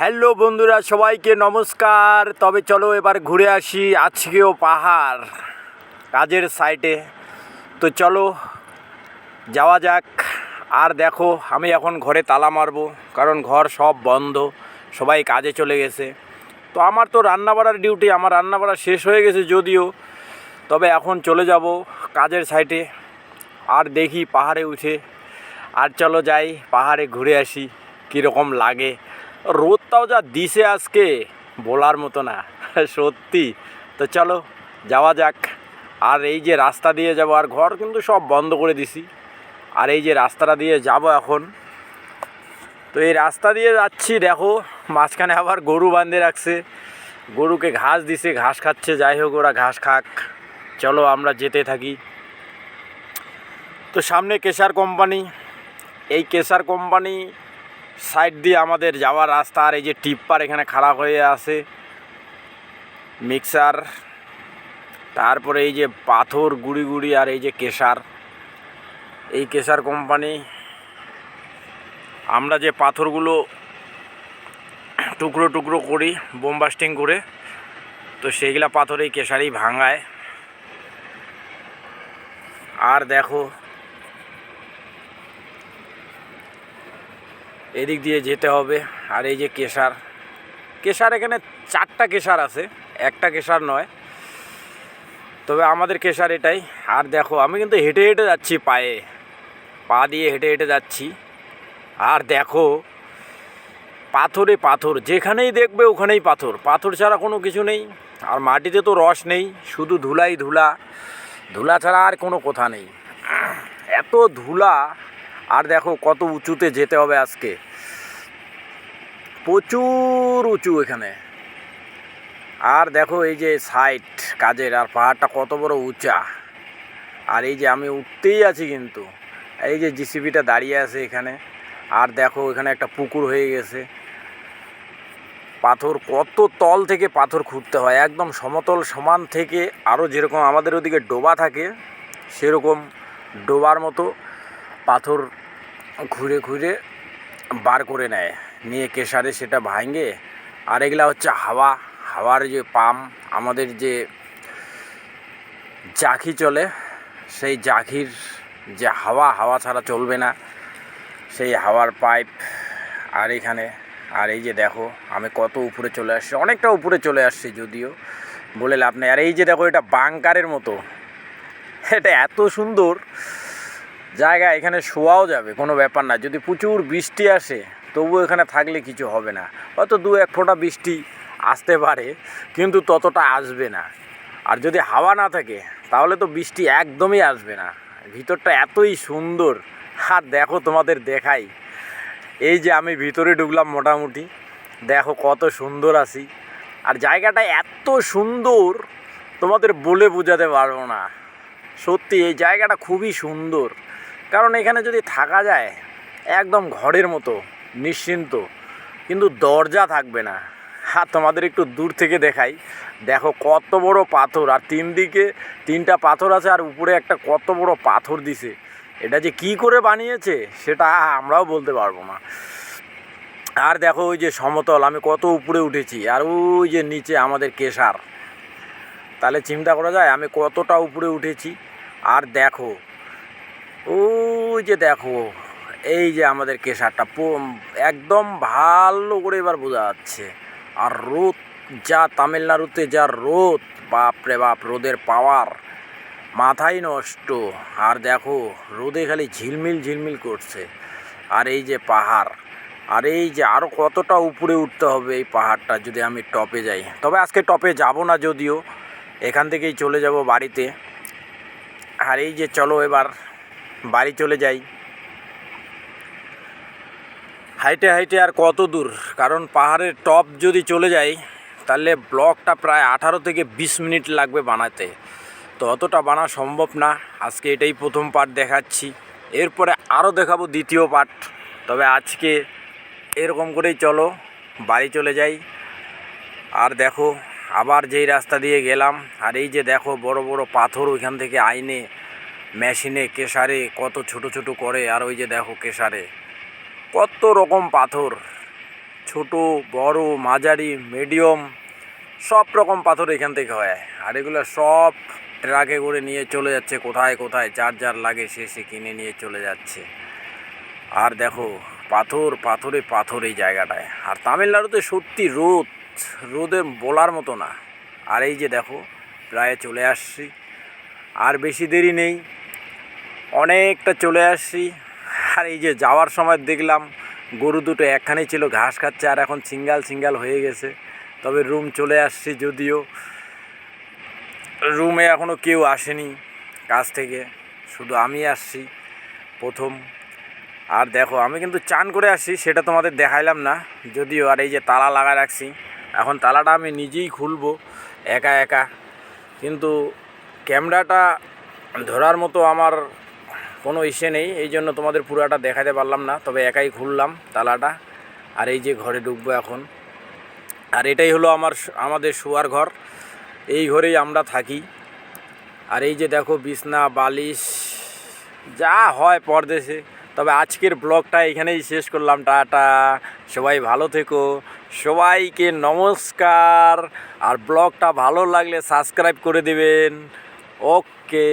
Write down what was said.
Hello বন্ধুরা, সবাইকে নমস্কার। তবে চলো এবার ঘুরে আসি আজকেও পাহাড় কাজের সাইটে তো চলো, যাওয়া যাক। আর দেখো, আমি এখন ঘরে তালা মারবো, কারণ ঘর সব বন্ধ, সবাই কাজে চলে গেছে। তো আমার তো রান্না বাড়ার ডিউটি আমার রান্না বাড়া শেষ হয়ে গেছে যদিও। তবে এখন চলে যাব কাজের সাইটে আর দেখি পাহাড়ে উঠে। আর চলো যাই, পাহাড়ে ঘুরে আসি, কীরকম লাগে। রোদটাও যা দিছে আজকে, বলার মতো না। সত্যি। তো চলো, যাওয়া যাক। আর এই যে রাস্তা দিয়ে যাব, আর ঘর কিন্তু সব বন্ধ করে দিছি। আর এই যে রাস্তাটা দিয়ে যাব এখন। তো এই রাস্তা দিয়ে যাচ্ছি, দেখো, মাঝখানে আবার গরু বাঁধে রাখছে। গরুকে ঘাস দিছে, ঘাস খাচ্ছে, যাই হোক, ওরা ঘাস খাক। চলো, আমরা যেতে থাকি। তো সামনে কেশার কোম্পানি। এই কেশার কোম্পানি সাইড দিয়ে আমাদের যাওয়ার রাস্তা আর এই যে টিপ্পার এখানে খারাপ হয়ে আছে। মিক্সার, তারপরে এই যে পাথর, গুড়ি গুড়ি আর এই যে কেশার। এই কেশার কোম্পানি, আমরা যে পাথরগুলো টুকরো টুকরো করি বোমবাস্টিং করে, তো সেইগুলা পাথর এই কেশারই ভাঙায়। আর দেখো এদিক দিয়ে যেতে হবে। আর এই যে কেশার। কেশার এখানে চারটা কেশার আছে। একটা কেশার নয়। তবে আমাদের কেশার এটাই। আর দেখো, আমি কিন্তু হেঁটে হেঁটে যাচ্ছি পায়ে। পা দিয়ে হেঁটে হেঁটে যাচ্ছি। আর দেখো, পাথরে পাথর। যেখানেই দেখবে ওখানেই পাথর। পাথর ছাড়া কোনো কিছু নেই। আর মাটিতে তো রস নেই। শুধু ধুলাই ধুলা। ধুলা ছাড়া আর কোনো কথা নেই। এত ধুলা। আর দেখো কত উঁচুতে যেতে হবে আজকে। প্রচুর উঁচু এখানে। আর দেখো এই যে সাইট কাজের, আর পাহাড়টা কত বড় উঁচা। আর এই যে আমি উঠতেই আছি কিন্তু। এই যে জিসিবিটা দাঁড়িয়ে আছে এখানে। আর দেখো এখানে একটা পুকুর হয়ে গেছে। পাথর কত তল থেকে পাথর খুঁড়তে হয়। একদম সমতল, সমান থেকে আরও যেরকম আমাদের ওদিকে ডোবা থাকে, সেরকম ডোবার মতো। পাথর ঘুরে ঘুরে বার করে নেয়। নিয়ে কেশারে সেটা ভাঙে। আর এগুলা হচ্ছে হাওয়া। হাওয়ার যে পাম্প, আমাদের যে জাখি চলে, সেই জাখির যে হাওয়া হাওয়া ছাড়া চলবে না। সেই হাওয়ার পাইপ আর এখানে, আর এই যে দেখো, আমি কত উপরে চলে আসছি। অনেকটা উপরে চলে আসছি যদিও, বলে লাভ নেই। আর এই যে দেখো, এটা বাংকারের মতো। এটা এত সুন্দর। জায়গা এখানে শোয়াও যাবে, কোনো ব্যাপার না। যদি প্রচুর বৃষ্টি আসে তবু এখানে থাকলে কিছু হবে না। হয়তো দু এক ফোঁটা বৃষ্টি আসতে পারে, কিন্তু ততটা আসবে না। আর যদি হাওয়া না থাকে, তাহলে তো বৃষ্টি একদমই আসবে না। ভিতরটা এতই সুন্দর। আর দেখো তোমাদের দেখাই। এই যে আমি ভিতরে ঢুকলাম মোটামুটি। দেখো কত সুন্দর আছি। আর জায়গাটা এত সুন্দর, তোমাদের বলে বোঝাতে পারব না। সত্যি, এই জায়গাটা খুবই সুন্দর। কারণ এখানে যদি থাকা যায়, একদম ঘরের মতো, নিশ্চিন্ত, কিন্তু দরজা থাকবে না। আর তোমাদের একটু দূর থেকে দেখাই। দেখো কত বড় পাথর, আর তিন দিকে তিনটা পাথর আছে, আর উপরে একটা কত বড় পাথর দিছে। এটা যে কি করে বানিয়েছে, সেটা আমরাও বলতে পারব না। আর দেখো ওই যে সমতল, আমি কত উপরে উঠেছি, আর ওই যে নিচে আমাদের কেশার। তাহলে চিন্তা করা যায়, আমি কতটা উপরে উঠেছি। আর দেখো ওই যে দেখো, এই যে আমাদের কেশারটা একদম ভালো করে এবার বোঝা যাচ্ছে। আর রোদ, যা তামিলনাড়ুতে যা রোদ বাপরে বাপ, রোদের পাওয়ার, মাথাই নষ্ট। আর দেখো, রোদে খালি ঝিলমিল ঝিলমিল করছে। আর এই যে পাহাড়, আর এই যে আরও কতটা উপরে উঠতে হবে এই পাহাড়টা যদি আমি টপে যাই। তবে আজকে টপে যাব না যদিও, এখান থেকেই চলে যাব বাড়িতে। আর এই যে চলো এবার বাড়ি চলে যাই। হাইটে হাইটে আর কত দূর? কারণ পাহাড়ের টপ যদি চলে যাই, তাহলে ব্লকটা প্রায় আঠারো থেকে বিশ মিনিট লাগবে বানাতে। তো অতটা বানা সম্ভব না। আজকে এটাই প্রথম পার্ট দেখাচ্ছি। এরপরে আরও দেখাবো দ্বিতীয় পার্ট তবে আজকে এরকম করেই চলো, বাড়ি চলে যাই। আর দেখো, আবার যেই রাস্তা দিয়ে গেলাম, আর এই যে দেখো বড় বড় পাথর ওইখান থেকে আইনে মেশিনে কেশারে কত ছোট ছোট করে, আর ওই যে দেখো কেশারে। কত রকম পাথর। ছোট, বড়, মাঝারি, মিডিয়াম, সব রকম পাথর এখান থেকে হয়। আর এগুলো সব ট্রাকে করে নিয়ে চলে যাচ্ছে, কোথায় কোথায়, যার যার লাগে সে সে কিনে নিয়ে চলে যাচ্ছে। আর দেখো, পাথর, পাথরে পাথর এই জায়গাটায়। আর তামিলনাড়ুতে সত্যি রোদ রোদে বলার মতো না। আর এই যে দেখো, প্রায় চলে আসছি। আর বেশি দেরি নেই। অনেকটা চলে আসছি। আর এই যে যাওয়ার সময় দেখলাম গরু দুটো একখানে ছিল, ঘাস খাচ্ছে আর এখন সিঙ্গাল সিঙ্গাল হয়ে গেছে। তবে রুম চলে আসছি যদিও রুমে এখনও কেউ আসেনি কাজ থেকে। শুধু আমি আসছি প্রথম। আর দেখো, আমি কিন্তু চান করে আসছি, সেটা তোমাদের দেখাইলাম না। যদিও আর এই যে তালা লাগা রাখছি, এখন তালাটা আমি নিজেই খুলবো একা একা। কিন্তু ক্যামেরাটা ধরার মতো আমার কোনো ইসে নেই, এই জন্য তোমাদের পুরাটা দেখাতে পারলাম না, তবে একাই খুললাম তালাটা, আর এই যে ঘরে ঢুকবো এখন। আর এটাই হলো আমার আমাদের শোয়ার ঘর, এই ঘরেই আমরা থাকি। আর এই যে দেখো বিছনা, বালিশ, যা হয় পরদেশে, তবে আজকের ব্লগটা এখানেই শেষ করলাম, টাটা, সবাই ভালো থেকো, সবাইকে নমস্কার, আর ব্লগটা ভালো লাগলে সাবস্ক্রাইব করে দেবেন, ওকে।